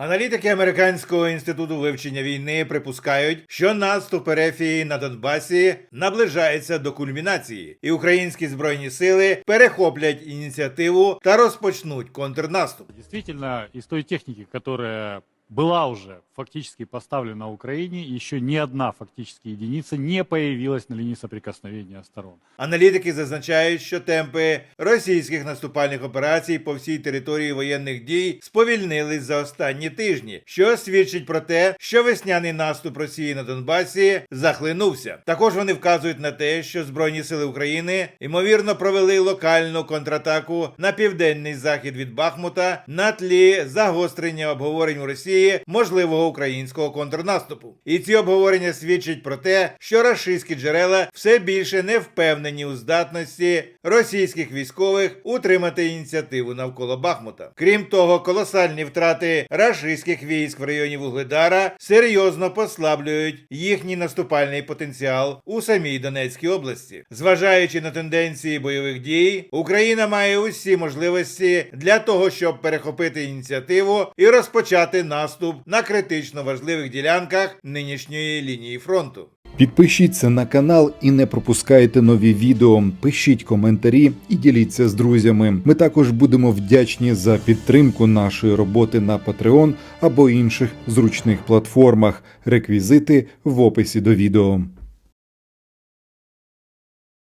Аналітики Американського інституту вивчення війни припускають, що наступ Ерефії на Донбасі наближається до кульмінації, і українські збройні сили перехоплять ініціативу та розпочнуть контрнаступ. Дійсно, із тої техніки, которая была уже фактически поставлена Украине, еще ни одна фактически единица не появилась на линии соприкосновения сторон. Аналітики зазначають, що темпи російських наступальних операцій по всій території воєнних дій сповільнились за останні тижні, що свідчить про те, що весняний наступ Росії на Донбасі захлинувся. Також вони вказують на те, що Збройні сили України ймовірно провели локальну контратаку на південний захід від Бахмута на тлі загострення обговорень у Росії можливого українського контрнаступу. І ці обговорення свідчать про те, що рашистські джерела все більше не впевнені у здатності російських військових утримати ініціативу навколо Бахмута. Крім того, колосальні втрати рашистських військ в районі Вугледара серйозно послаблюють їхній наступальний потенціал у самій Донецькій області. Зважаючи на тенденції бойових дій, Україна має усі можливості для того, щоб перехопити ініціативу і розпочати наступ на критично важливих ділянках нинішньої лінії фронту. Підпишіться на канал і не пропускайте нові відео. Пишіть коментарі і діліться з друзями. Ми також будемо вдячні за підтримку нашої роботи на Patreon або інших зручних платформах. Реквізити в описі до відео.